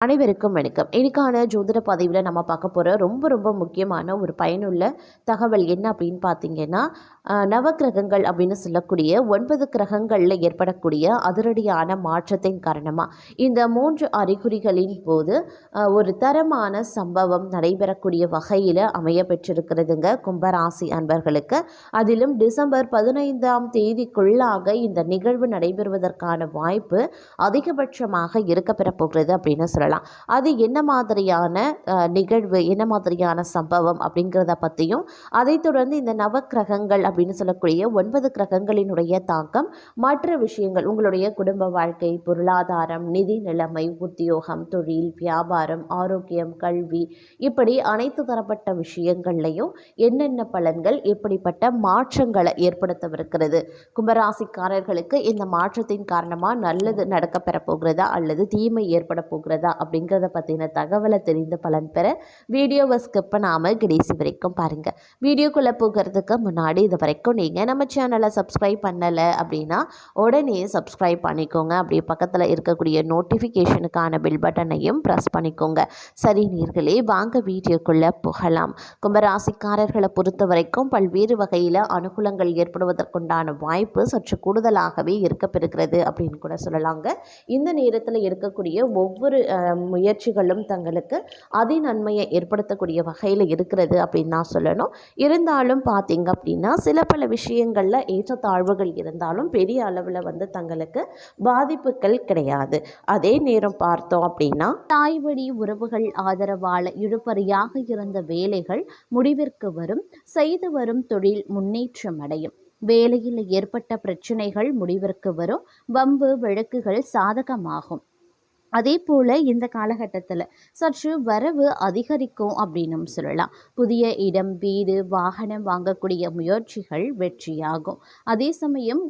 அனைவருக்கும் வணக்கம். இன்னைக்கான ஜோதிட பதிவில் நம்ம பார்க்க போகிற ரொம்ப ரொம்ப முக்கியமான ஒரு பயனுள்ள தகவல் என்ன அப்படின்னு பார்த்தீங்கன்னா அஹ், நவக்கிரகங்கள் அப்படின்னு சொல்லக்கூடிய ஒன்பது கிரகங்களில் ஏற்படக்கூடிய அதிரடியான மாற்றத்தின் காரணமாக இந்த மூன்று அறிகுறிகளின் போது ஒரு தரமான சம்பவம் நடைபெறக்கூடிய வகையில் அமைய பெற்றிருக்கிறதுங்க கும்பராசி அன்பர்களுக்கு. அதிலும் டிசம்பர் பதினைந்தாம் தேதிக்குள்ளாக இந்த நிகழ்வு நடைபெறுவதற்கான வாய்ப்பு அதிகபட்சமாக இருக்க போகிறது அப்படின்னு சொல்லலாம். அது என்ன மாதிரியான நிகழ்வு என்ன மாதிரியான சம்பவம் அப்படிங்கிறத பற்றியும் அதைத் தொடர்ந்து இந்த நவக்கிரகங்கள் அப்படின்னு சொல்லக்கூடிய ஒன்பது கிரகங்களினுடைய தாக்கம் மற்ற விஷயங்கள் உங்களுடைய குடும்ப வாழ்க்கை பொருளாதாரம் நிதி நிலைமை உத்தியோகம் தொழில் வியாபாரம் ஆரோக்கியம் கல்வி இப்படி அனைத்து தரப்பட்ட விஷயங்கள்லையும் என்னென்ன பலன்கள் எப்படிப்பட்ட மாற்றங்களை ஏற்படுத்தவிருக்கிறது? கும்பராசிக்காரர்களுக்கு இந்த மாற்றத்தின் காரணமாக நல்லது நடக்க பெறப்போகிறதா அல்லது தீமை ஏற்பட போகிறதா? அப்படிங்கிறத பற்றின தகவலை தெரிந்து பலன் பெற வீடியோவை ஸ்கிப் பண்ணாமல் கடைசி வரைக்கும் பாருங்கள் வீடியோக்குள்ளே போகிறதுக்கு முன்னாடி இது வரைக்கும் நீங்கள் நம்ம சேனலை சப்ஸ்கிரைப் பண்ணலை அப்படின்னா உடனே சப்ஸ்கிரைப் பண்ணிக்கோங்க. அப்படியே பக்கத்தில் இருக்கக்கூடிய நோட்டிஃபிகேஷனுக்கான பில் பட்டனையும் ப்ரெஸ் பண்ணிக்கோங்க. சரி நீர்களே வாங்க வீடியோக்குள்ளே போகலாம். கும்பராசிக்காரர்களை பொறுத்த வரைக்கும் பல்வேறு வகையில் அனுகூலங்கள் ஏற்படுவதற்குண்டான வாய்ப்பு சற்று கூடுதலாகவே இருக்கப்பெறுகிறது அப்படின்னு கூட சொல்லலாங்க. இந்த நேரத்தில் இருக்கக்கூடிய ஒவ்வொரு முயற்சிகளும் தங்களுக்கு அதி நன்மையை ஏற்படுத்தக்கூடிய வகையில் இருக்கிறது அப்படின்னு தான் சொல்லணும். இருந்தாலும் பார்த்தீங்க அப்படின்னா சில பல விஷயங்களில் ஏற்றத்தாழ்வுகள் இருந்தாலும் பெரிய அளவில் வந்து தங்களுக்கு பாதிப்புகள் கிடையாது. அதே நேரம் பார்த்தோம் அப்படின்னா தாய் வழி உறவுகள் ஆதரவால் இழுபறியாக இருந்த வேலைகள் முடிவிற்கு வரும் செய்து வரும் தொழில் முன்னேற்றம் அடையும். வேலையில் ஏற்பட்ட பிரச்சனைகள் முடிவிற்கு வரும் வம்பு வழக்குகள் சாதகமாகும். அதே போல் இந்த காலகட்டத்தில் சற்று வரவு அதிகரிக்கும் அப்படின்னும் சொல்லலாம். புதிய இடம் வீடு வாகனம் வாங்கக்கூடிய முயற்சிகள் வெற்றியாகும். அதே சமயம்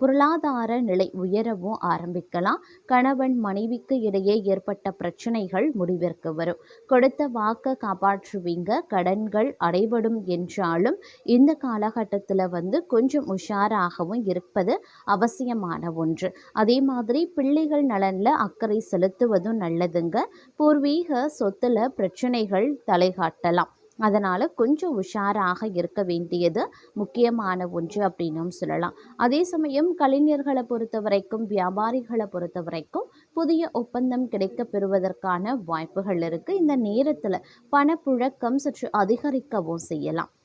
பொருளாதார நிலை உயரவும் ஆரம்பிக்கலாம். கணவன் மனைவிக்கு இடையே ஏற்பட்ட பிரச்சனைகள் முடிவிற்கு வரும். கொடுத்த வாக்கை காப்பாற்றுவீங்க. கடன்கள் அடைபடும் என்றாலும் இந்த காலகட்டத்தில் வந்து கொஞ்சம் உஷாராகவும் இருப்பது அவசியமான ஒன்று. அதே மாதிரி பிள்ளைகள் நலனில் அக்கறை செலுத்துவதும் நல்லதுங்க. பூர்வீக சொத்துல பிரச்சனைகள் தலைகாட்டலாம். அதனால் கொஞ்சம் உஷாராக இருக்க வேண்டியது முக்கியமான ஒன்று அப்படின்னும் சொல்லலாம். அதே சமயம் கலைஞர்களை பொறுத்த வரைக்கும் வியாபாரிகளை பொறுத்த வரைக்கும் புதிய ஒப்பந்தம் கிடைக்க பெறுவதற்கான வாய்ப்புகள் இருக்குது இந்த நேரத்தில் பணப்புழக்கம் சற்று அதிகரிக்கவும் செய்யலாம்.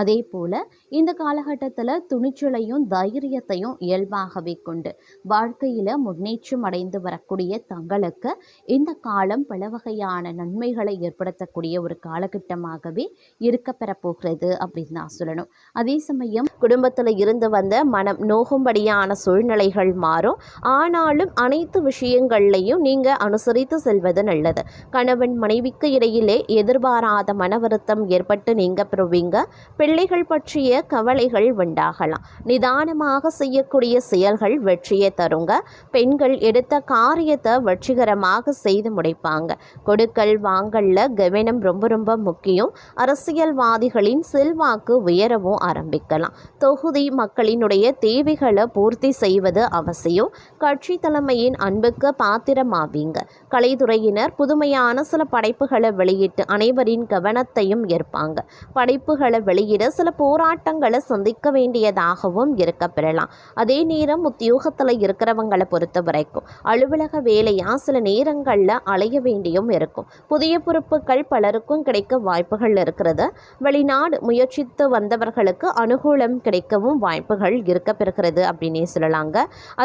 அதே போல் இந்த காலகட்டத்தில் துணிச்சலையும் தைரியத்தையும் இயல்பாகவே கொண்டு வாழ்க்கையில் முன்னேற்றம் அடைந்து வரக்கூடிய தங்களுக்கு இந்த காலம் பல வகையான நன்மைகளை ஏற்படுத்தக்கூடிய ஒரு காலகட்டமாகவே இருக்கப்பெற போகிறது அப்படின்னு தான் சொல்லணும். அதே சமயம் குடும்பத்தில் இருந்து வந்த மனம் நோகும்படியான சூழ்நிலைகள் மாறும். ஆனாலும் அனைத்து விஷயங்கள்லையும் நீங்கள் அனுசரித்து செல்வது நல்லது. கணவன் மனைவிக்கு இடையிலே எதிர்பாராத மன வருத்தம் ஏற்பட்டு நீங்கள் பெறுவீங்க. பிள்ளைகள் பற்றிய கவலைகள் உண்டாகலாம். நிதானமாக செய்யக்கூடிய செயல்கள் வெற்றியை தருங்க. பெண்கள் எடுத்த காரியத்தை வெற்றிகரமாக செய்து முடிப்பாங்க. கொடுக்கல் வாங்கல்ல கவனம் ரொம்ப ரொம்ப முக்கியம். அரசியல்வாதிகளின் செல்வாக்கு உயரவும் ஆரம்பிக்கலாம். தொகுதி மக்களினுடைய தேவைகளை பூர்த்தி செய்வது அவசியம். கட்சி தலைமையின் அன்புக்கு பாத்திரமாவீங்க. கலைத்துறையினர் புதுமையான சில படைப்புகளை வெளியிட்டு அனைவரின் கவனத்தையும் ஏற்பாங்க படைப்புகளை வெளியிட சில போராட்டங்களை சந்திக்க வேண்டியதாகவும் இருக்க பெறலாம். அதே நேரம் உத்தியோகத்தில் இருக்கிறவங்களை பொறுத்த வரைக்கும் அலுவலக வேலையா சில நேரங்களில் அலைய வேண்டியும் இருக்கும். புதிய பொறுப்புகள் பலருக்கும் கிடைக்க வாய்ப்புகள் இருக்கிறது. வெளிநாடு முயற்சித்து வந்தவர்களுக்கு அனுகூலம் கிடைக்கவும் வாய்ப்புகள் இருக்க பெறுகிறது அப்படின்னே சொல்லலாங்க.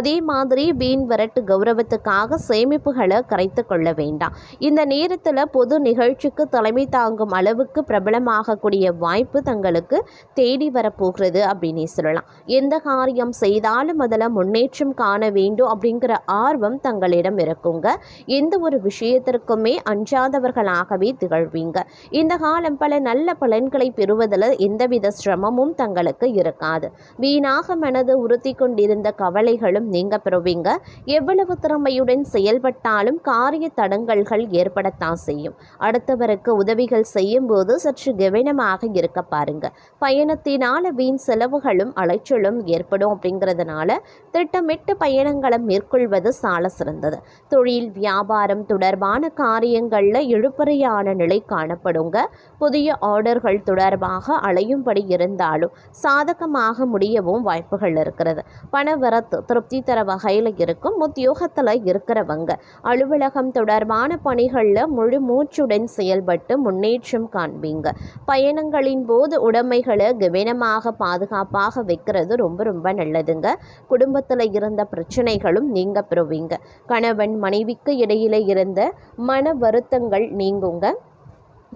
அதே மாதிரி வீண் வரட்டு கௌரவத்துக்காக சேமிப்புகளை கரைத்து கொள்ள வேண்டாம். இந்த நேரத்தில் பொது நிகழ்ச்சிக்கு தலைமை தாங்கும் அளவுக்கு பிரபலமாகக்கூடிய வாய்ப்பு தங்கள் உங்களுக்கு தேடி வரப்போகிறது அப்படின்னு சொல்லலாம். எந்த காரியம் செய்தாலும் அதில் முன்னேற்றம் காண வேண்டும் அப்படிங்கிற ஆர்வம் தங்களிடம் இருக்குங்க. எந்த ஒரு விஷயத்திற்குமே அஞ்சாதவர்களாகவே திகழ்வீங்க. இந்த காலம் பல நல்ல பலன்களை பெறுவதில் எந்தவித சிரமமும் தங்களுக்கு இருக்காது. வீணாக மனது உறுத்தி கொண்டிருந்த கவலைகளும் நீங்க பெறுவீங்க. எவ்வளவு திறமையுடன் செயல்பட்டாலும் காரிய தடங்கல்கள் ஏற்படத்தான் செய்யும். அடுத்தவருக்கு உதவிகள் செய்யும் போது சற்று கவனமாக இருக்க பாருங்க. பயணத்தினால வீண் செலவுகளும் அலைச்சலும் ஏற்படும் அப்படிங்கிறதுனால திட்டமிட்டு பயணங்களை மேற்கொள்வது சால சிறந்தது. தொழில் வியாபாரம் தொடர்பான காரியங்களில் இழுபறையான நிலை காணப்படுங்க. புதிய ஆர்டர்கள் தொடர்பாக அலையும்படி இருந்தாலும் சாதகமாக முடியவும் வாய்ப்புகள் இருக்கிறது. பணவரத்து திருப்தி தர வகையில் இருக்கும் உத்தியோகத்தில் இருக்கிறவங்க அலுவலகம் தொடர்பான பணிகளில் முழு மூச்சுடன் செயல்பட்டு முன்னேற்றம் காண்பீங்க. பயணங்களின் போது உடைமைகளை கவனமாக பாதுகாப்பாக வைக்கிறது ரொம்ப ரொம்ப நல்லதுங்க. குடும்பத்தில் இருந்த பிரச்சனைகளும் நீங்க பெறுவீங்க. கணவன் மனைவிக்கு இடையில இருந்த மன வருத்தங்கள் நீங்குங்க.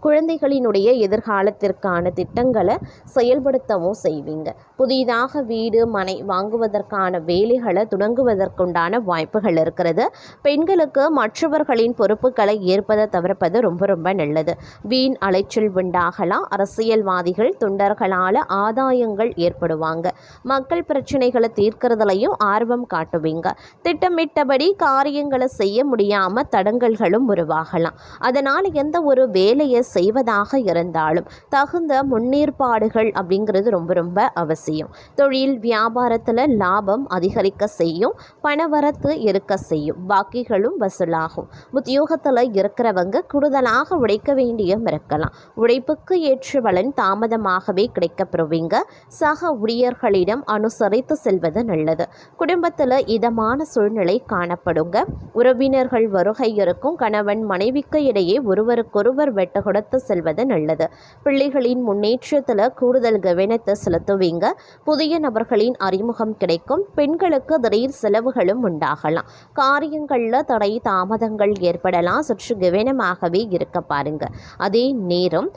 குழந்தைகளினுடைய எதிர்காலத்திற்கான திட்டங்களை செயல்படுத்தவும் செய்வீங்க. புதிதாக வீடு மனை வாங்குவதற்கான வேலைகளை தொடங்குவதற்குண்டான வாய்ப்புகள் இருக்கிறது. பெண்களுக்கு மற்றவர்களின் பொறுப்புகளை ஏற்பதை தவிர்ப்பது ரொம்ப ரொம்ப நல்லது. வீண் அலைச்சல் உண்டாகலாம். அரசியல்வாதிகள் தொண்டர்களால் ஆதாயங்கள் ஏற்படுவாங்க. மக்கள் பிரச்சனைகளை தீர்க்கிறதுலையும் ஆர்வம் காட்டுவீங்க. திட்டமிட்டபடி காரியங்களை செய்ய முடியாமல் தடங்கல்களும் உருவாகலாம். அதனால் எந்த ஒரு வேலையை செய்வதாக இருந்தாலும் தகுந்த முன்னேற்பாடுகள் அப்படிங்கிறது ரொம்ப ரொம்ப அவசியம். தொழில் வியாபாரத்தில் லாபம் அதிகரிக்க செய்யும் பணவரத்து இருக்க செய்யும் பாக்கிகளும் வசூலாகும். உத்தியோகத்தில் இருக்கிறவங்க கூடுதலாக உழைக்க வேண்டியும் இருக்கலாம் உழைப்புக்கு ஏற்ற பலன் தாமதமாகவே கிடைக்கப்பெறுவீங்க சக ஊழியர்களிடம் அனுசரித்து செல்வது நல்லது. குடும்பத்தில் இதமான சூழ்நிலை காணப்படுங்க. உறவினர்கள் வருகை இருக்கும் கணவன் மனைவிக்கு இடையே ஒருவருக்கொருவர் வெட்ட கொடுத்து செல்வது நல்லது. பிள்ளைகளின் முன்னேற்றத்தில் கூடுதல் கவனத்தை செலுத்துவீங்க. புதிய நபர்களின் அறிமுகம் கிடைக்கும். பெண்களுக்கு திடீர் செலவுகளும் உண்டாகலாம். காரியங்களில் தடை தாமதங்கள் ஏற்படலாம். சற்று கவனமாகவே இருக்க பாருங்க. அதே நேரம்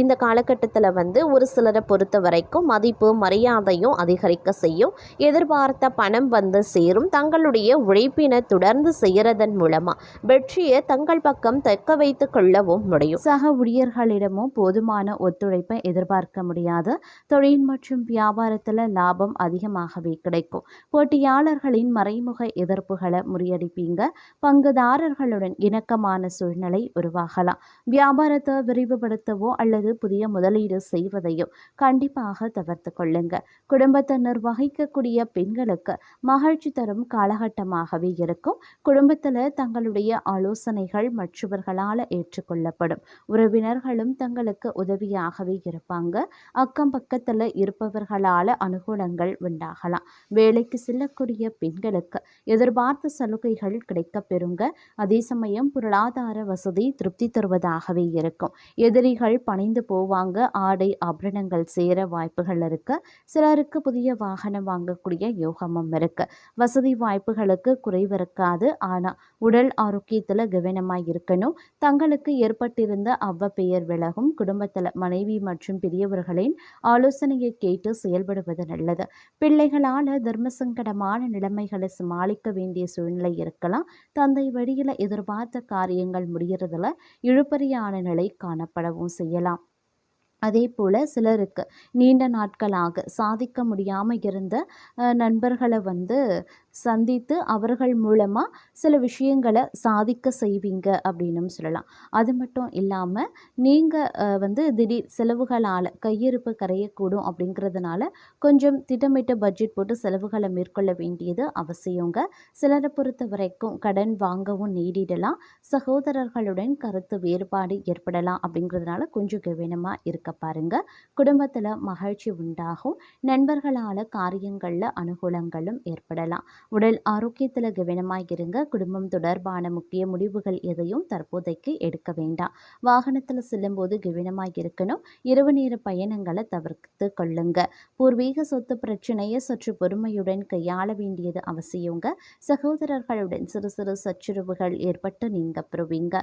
இந்த காலகட்டத்தில் வந்து ஒரு சிலரை பொறுத்த வரைக்கும் மதிப்பு மரியாதையும் அதிகரிக்க செய்யும். எதிர்பார்த்த பணம் வந்து சேரும். தங்களுடைய உழைப்பினை தொடர்ந்து செய்கிறதன் மூலமாக வெற்றியை தங்கள் பக்கம் தக்க வைத்து கொள்ளவும் முடியும். சக ஊழியர்களிடமும் போதுமான ஒத்துழைப்பை எதிர்பார்க்க முடியாது. தொழில் மற்றும் வியாபாரத்தில் லாபம் அதிகமாகவே கிடைக்கும். போட்டியாளர்களின் மறைமுக எதிர்ப்புகளை முறியடிப்பீங்க. பங்குதாரர்களுடன் இணக்கமான சூழ்நிலை உருவாகலாம். வியாபாரத்தை விரிவுபடுத்தவோ அல்லது புதிய முதலீடு செய்வதையோ கண்டிப்பாக தவிர்த்து கொள்ளுங்க. குடும்பத்தை நிர்வகிக்கக்கூடிய பெண்களுக்கு மகிழ்ச்சி தரும் காலகட்டமாகவே இருக்கும். குடும்பத்தில் தங்களுடைய ஆலோசனைகள் மற்றவர்களால் ஏற்றுக்கொள்ளப்படும். ஒரு உறவினர்களும் தங்களுக்கு உதவியாகவே இருப்பாங்க. அக்கம் பக்கத்தில் இருப்பவர்களால் அனுகூலங்கள் உண்டாகலாம். வேலைக்கு செல்லக்கூடிய பெண்களுக்கு எதிர்பார்த்த சலுகைகள் கிடைக்கப் பெறுங்க அதே சமயம் பொருளாதார வசதி திருப்தி தருவதாகவே இருக்கும். எதிரிகள் பணிந்து போவாங்க. ஆடை ஆபரணங்கள் சேர வாய்ப்புகள் இருக்கு. சிலருக்கு புதிய வாகனம் வாங்கக்கூடிய யோகமும் இருக்கு. வசதி வாய்ப்புகளுக்கு குறைவு இருக்காது. ஆனால் உடல் ஆரோக்கியத்தில் கவனமாக இருக்கணும். தங்களுக்கு ஏற்பட்டிருந்த அவ்வப்பெயர் விலகும் குடும்பத்தில் மனைவி மற்றும் பெரியவர்களின் ஆலோசனையை கேட்டு செயல்படுவது நல்லது. பிள்ளைகளால் தர்ம சங்கடமான நிலைமைகளை சமாளிக்க வேண்டிய சூழ்நிலை இருக்கலாம். தந்தை வழியில் எதிர்பார்த்த காரியங்கள் முடிகிறதுல இழுபறியான நிலை காணப்படவும் செய்யலாம். அதே போல் சிலருக்கு நீண்ட நாட்களாக சாதிக்க முடியாமல் இருந்த நண்பர்களை வந்து சந்தித்து அவர்கள் மூலமாக சில விஷயங்களை சாதிக்க செய்வீங்க அப்படின்னும் சொல்லலாம். அது மட்டும் இல்லாமல் நீங்கள் வந்து திடீர் செலவுகளால் கையிருப்பு கரையக்கூடும் அப்படிங்கிறதுனால கொஞ்சம் திட்டமிட்ட பட்ஜெட் போட்டு செலவுகளை மேற்கொள்ள வேண்டியது அவசியங்க. சிலரை பொறுத்த வரைக்கும் கடன் வாங்கவும் நேரிடலாம். சகோதரர்களுடன் கருத்து வேறுபாடு ஏற்படலாம் அப்படிங்கிறதுனால கொஞ்சம் கவனமாக இருக்க பாருங்கள் குடும்பத்தில் மகிழ்ச்சி உண்டாகும். நண்பர்களால் காரியங்களில் அனுகூலங்களும் ஏற்படலாம். உடல் ஆரோக்கியத்தில் கவனமாக இருங்க. குடும்பம் தொடர்பான முக்கிய முடிவுகள் எதையும் தற்போதைக்கு எடுக்க வேண்டாம். வாகனத்தில் செல்லும்போது கவனமாக இருக்கணும். இரவு நேர பயணங்களை தவிர்த்து கொள்ளுங்க. பூர்வீக சொத்து பிரச்சனையை சற்று பொறுமையுடன் கையாள வேண்டியது அவசியங்க. சகோதரர்களுடன் சிறு சிறு சச்சுரவுகள் ஏற்பட்டு நீங்க பெறுவீங்க